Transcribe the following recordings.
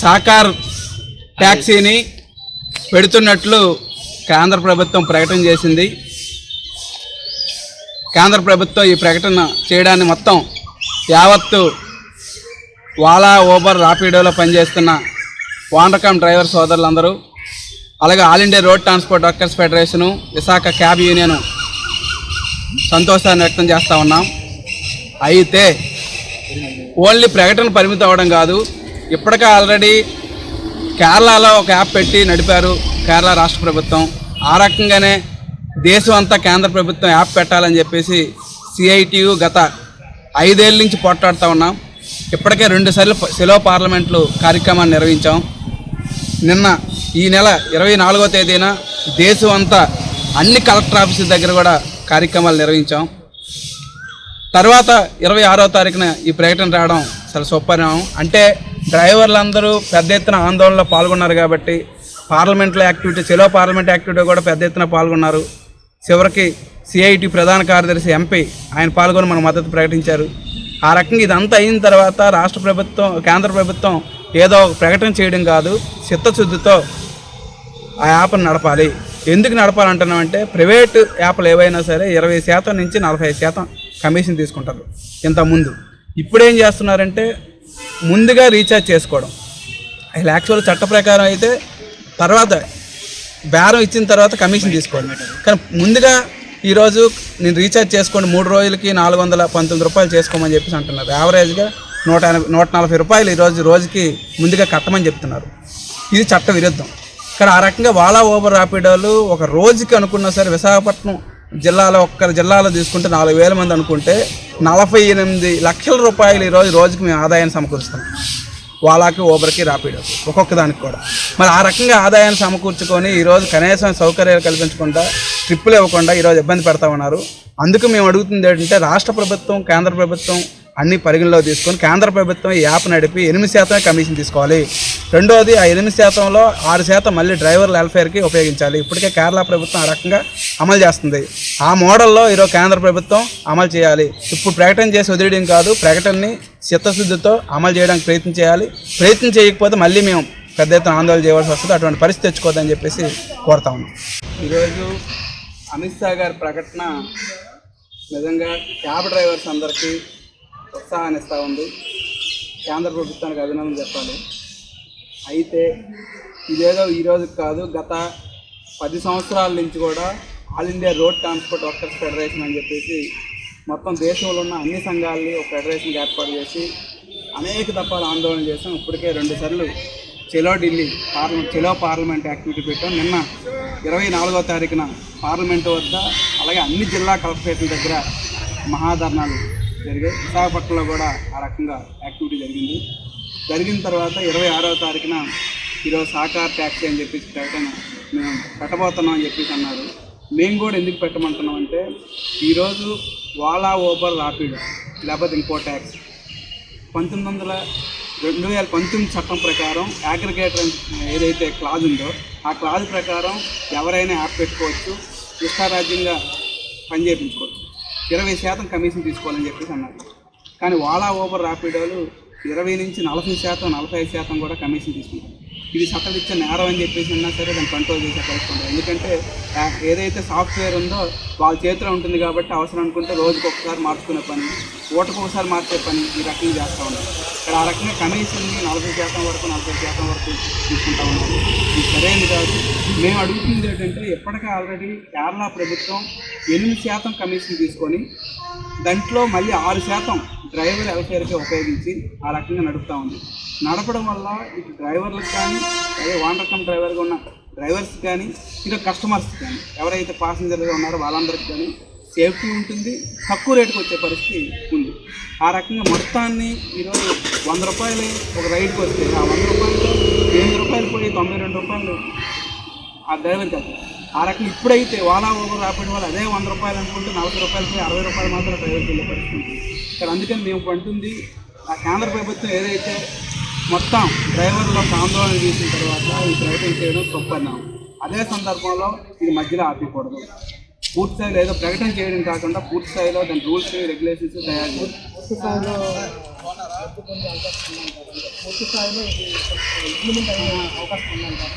సాకార్ ట్యాక్సీని పెడుతున్నట్లు కేంద్ర ప్రభుత్వం ప్రకటన చేసింది. కేంద్ర ప్రభుత్వం ఈ ప్రకటన చేయడాన్ని మొత్తం యావత్తు వాలా ఓబర్ రాపిడోలో పనిచేస్తున్న వాండకం డ్రైవర్ సోదరులందరూ అలాగే All India road transport workers federation Visakha cab union సంతోషాన్ని వ్యక్తం చేస్తూ ఉన్నాం. అయితే ఓన్లీ ప్రకటన పరిమితం అవడం కాదు ఇప్పటికే ఆల్రెడీ కేరళలో ఒక యాప్ పెట్టి నడిపారు కేరళ రాష్ట్ర ప్రభుత్వం. ఆ రకంగానే దేశం అంతా కేంద్ర ప్రభుత్వం యాప్ పెట్టాలని చెప్పేసి సిఐటియు గత ఐదేళ్ళ నుంచి పోట్లాడుతూ ఉన్నాం. ఇప్పటికే రెండు సార్లు సెలవు పార్లమెంట్లు కార్యక్రమాన్ని నిర్వహించాం. నిన్న ఈ నెల ఇరవై నాలుగో తేదీన దేశం అంతా అన్ని కలెక్టర్ ఆఫీసుల దగ్గర కూడా కార్యక్రమాలు నిర్వహించాం. తర్వాత ఇరవై ఆరో తారీఖున ఈ ప్రకటన రావడం చాలా సుపరిణామం అంటే డ్రైవర్లందరూ పెద్ద ఎత్తున ఆందోళనలో పాల్గొన్నారు కాబట్టి పార్లమెంట్లో యాక్టివిటీ చెలో పార్లమెంట్ యాక్టివిటీ కూడా పెద్ద ఎత్తున పాల్గొన్నారు. చివరికి సిఐటి ప్రధాన కార్యదర్శి ఎంపీ ఆయన పాల్గొని మన మద్దతు ప్రకటించారు. ఆ రకంగా ఇదంతా అయిన తర్వాత రాష్ట్ర ప్రభుత్వం కేంద్ర ప్రభుత్వం ఏదో ఒక ప్రకటన చేయడం కాదు చిత్తశుద్ధితో ఆ యాప్ను నడపాలి. ఎందుకు నడపాలంటున్నామంటే ప్రైవేట్ యాప్లు ఏవైనా సరే ఇరవై శాతం నుంచి నలభై శాతం కమిషన్ తీసుకుంటారు ఇంతకుముందు. ఇప్పుడేం చేస్తున్నారంటే ముందుగా రీఛార్జ్ చేసుకోవడం. అసలు యాక్చువల్ చట్ట ప్రకారం అయితే తర్వాత బేరం ఇచ్చిన తర్వాత కమిషన్ తీసుకోండి కానీ ముందుగా ఈరోజు నేను రీఛార్జ్ చేసుకోండి మూడు రోజులకి నాలుగు వందల పంతొమ్మిది రూపాయలు చేసుకోమని చెప్పేసి అంటున్నారు. యావరేజ్గా నూట ఎనభై నూట నలభై రూపాయలు ఈరోజు రోజుకి ముందుగా కట్టమని చెప్తున్నారు. ఇది చట్ట విరుద్ధం. కానీ ఆ రకంగా వాలా ఓబర్ రాపిడోలు ఒక రోజుకి అనుకున్నా సరే విశాఖపట్నం జిల్లాలో ఒక్క జిల్లాలో తీసుకుంటే నాలుగు వేల మంది అనుకుంటే నలభై ఎనిమిది లక్షల రూపాయలు ఈరోజు రోజుకి మేము ఆదాయాన్ని సమకూరుస్తాం. వాళ్ళకి ఓబర్కి రాపిడో ఒక్కొక్క దానికి కూడా. మరి ఆ రకంగా ఆదాయాన్ని సమకూర్చుకొని ఈరోజు కనీసం సౌకర్యాలు కల్పించకుండా ట్రిప్పులు ఇవ్వకుండా ఈరోజు ఇబ్బంది పెడతా ఉన్నారు. అందుకు మేము అడుగుతుంది ఏంటంటే రాష్ట్ర ప్రభుత్వం కేంద్ర ప్రభుత్వం అన్ని పరిగణలో తీసుకొని కేంద్ర ప్రభుత్వం ఈ యాప్ నడిపి ఎనిమిది శాతమే కమిషన్ తీసుకోవాలి. రెండోది ఆ ఎనిమిది శాతంలో ఆరు శాతం మళ్ళీ డ్రైవర్ వెల్ఫేర్కి ఉపయోగించాలి. ఇప్పటికే కేరళ ప్రభుత్వం ఆ రకంగా అమలు చేస్తుంది. ఆ మోడల్లో ఈరోజు కేంద్ర ప్రభుత్వం అమలు చేయాలి. ఇప్పుడు ప్రకటన చేసి వదిలేయడం కాదు ప్రకటనని చిత్తశుద్ధితో అమలు చేయడానికి ప్రయత్నం చేయాలి. ప్రయత్నం చేయకపోతే మళ్ళీ మేము పెద్ద ఎత్తున ఆందోళన చేయవలసి వస్తుంది. అటువంటి పరిస్థితి తెచ్చుకోవద్దని చెప్పేసి కోరుతా ఉన్నాం. ఈరోజు అమిత్ షా గారి ప్రకటన నిజంగా క్యాబ్ డ్రైవర్స్ అందరికీ ఉత్సాహాన్ని ఇస్తూ ఉంది. కేంద్ర ప్రభుత్వానికి అభినందన చెప్పాలి. అయితే ఇదేదో ఈరోజు కాదు గత పది సంవత్సరాల నుంచి కూడా All India road transport workers federation అని చెప్పేసి మొత్తం దేశంలో ఉన్న అన్ని సంఘాలని ఒక ఫెడరేషన్ ఏర్పాటు చేసి అనేక దఫాలు ఆందోళన చేసాం ఇప్పటికే రెండు సార్లు చెలో ఢిల్లీ పార్లమెంట్ చెలో పార్లమెంట్ యాక్టివిటీ పెట్టాం. నిన్న ఇరవై నాలుగో తారీఖున పార్లమెంటు వద్ద అలాగే అన్ని జిల్లా కలెక్టరేట్ల దగ్గర మహాధర్నాలు జరిగాయి. విశాఖపట్నంలో కూడా ఆ రకంగా యాక్టివిటీ జరిగింది. జరిగిన తర్వాత ఇరవై ఆరవ తారీఖున ఈరోజు సహకార ట్యాక్సీ అని చెప్పేసి ప్రకటన మేము పెట్టబోతున్నాం అని చెప్పేసి అన్నారు. మేము కూడా ఎందుకు పెట్టమంటున్నాం అంటే ఈరోజు ఓలా ఓబర్ రాపిడో లేకపోతే ఇంకో ట్యాక్స్. పంతొమ్మిది వందల రెండు వేల పంతొమ్మిది చట్టం ప్రకారం అగ్రిగేటర్ ఏదైతే క్లాజ్ ఉందో ఆ క్లాజ్ ప్రకారం ఎవరైనా యాప్ పెట్టుకోవచ్చు ఇష్టారాజ్యంగా పనిచేయించుకోవచ్చు. ఇరవై శాతం కమిషన్ తీసుకోవాలని చెప్పేసి అన్నారు. కానీ ఓలా ఓబర్ రాపిడోలు ఇరవై నుంచి నలభై శాతం నలభై ఐదు శాతం కూడా కమిషన్ తీసుకుంటారు ఇది చట్టరీత్యా నేరం అని చెప్పేసి ఉన్నా సరే దాన్ని కంట్రోల్ చేసే పరిస్థితి ఉంటుంది. ఎందుకంటే ఏదైతే సాఫ్ట్వేర్ ఉందో వాళ్ళ చేతిలో ఉంటుంది కాబట్టి అవసరం అనుకుంటే రోజుకి ఒకసారి మార్చుకునే పని ఓటకు ఒకసారి మార్చే పని ఈ రకంగా చేస్తూ ఉన్నారు ఇక్కడ ఆ రకంగా కమిషన్ని నలభై శాతం వరకు నలభై శాతం వరకు తీసుకుంటా ఉన్నారు ఇది సరైనది కాదు. మేము అడుగుతుంది ఏంటంటే ఎప్పటికీ ఆల్రెడీ కేరళ ప్రభుత్వం ఎనిమిది శాతం కమిషన్ తీసుకొని దాంట్లో మళ్ళీ ఆరు శాతం డ్రైవర్ వెల్ఫేర్కి ఉపయోగించి ఆ రకంగా నడుపుతా ఉంది. నడపడం వల్ల ఇటు డ్రైవర్లకు కానీ అదే వాండర్కమ్ డ్రైవర్గా ఉన్న డ్రైవర్స్ కానీ ఇటు కస్టమర్స్ కానీ ఎవరైతే పాసింజర్గా ఉన్నారో వాళ్ళందరికీ కానీ సేఫ్టీ ఉంటుంది తక్కువ రేటుకి వచ్చే పరిస్థితి ఉంది. ఆ రకంగా మొత్తాన్ని ఈరోజు వంద రూపాయలు ఒక రైడ్కి వస్తే ఆ వంద రూపాయలు ఎనిమిది రూపాయలు పోయి తొంభై రెండు రూపాయలు ఆ డ్రైవర్కి వెళ్తారు ఆ రకం ఇప్పుడైతే ఓలా ఊబర్ రాపడం వల్ల అదే వంద రూపాయలు అనుకుంటే నలభై రూపాయలకి అరవై రూపాయలు మాత్రం డ్రైవర్కి వెళ్ళే పరిస్థితుంది ఇక్కడ అందుకని మేము పంటుంది. ఆ కేంద్ర ప్రభుత్వం ఏదైతే మొత్తం డ్రైవర్లకు ఆందోళన చేసిన తర్వాత ఈ ప్రకటన చేయడం తప్పన్నాము అదే సందర్భంలో ఇది మధ్యలో ఆపకూడదు. పూర్తి స్థాయిలో ఏదో ప్రకటన చేయడం కాకుండా పూర్తి స్థాయిలో దాని రూల్స్ రెగ్యులేషన్స్ తయారు చేయాలి. పూర్తి స్థాయిలో అవకాశం పూర్తి స్థాయిలో ఇంప్లిమెంట్ అవకాశం ఉందంటారు?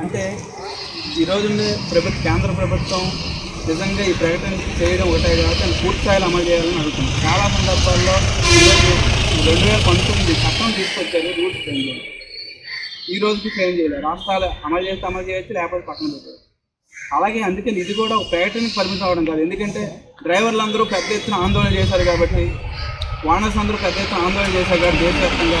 అంటే ఈరోజు ప్రభుత్వ కేంద్ర ప్రభుత్వం నిజంగా ఈ ప్రకటన చేయడం ఒకటే కాబట్టి దాన్ని పూర్తిస్థాయిలో అమలు చేయాలని అడుగుతుంది చాలా సందర్భాల్లో ఈరోజు రెండు వేల పంతొమ్మిది చట్టం తీసుకొచ్చారు రూల్స్ చేంజ్ చేయాలి ఈ రోజుకి చేంజ్ చేయలేదు. రాష్ట్రాలు అమలు చేస్తే అమలు చేయొచ్చు లేకపోతే పక్కన పెట్టారు అలాగే అందుకని ఇది కూడా ప్రకటనకి పరిమితం అవడం కాదు. ఎందుకంటే డ్రైవర్లు అందరూ పెద్ద ఎత్తున ఆందోళన చేశారు కాబట్టి వానర్స్ అందరూ పెద్ద ఎత్తున ఆందోళన చేశారు కాబట్టి దేశవ్యాప్తంగా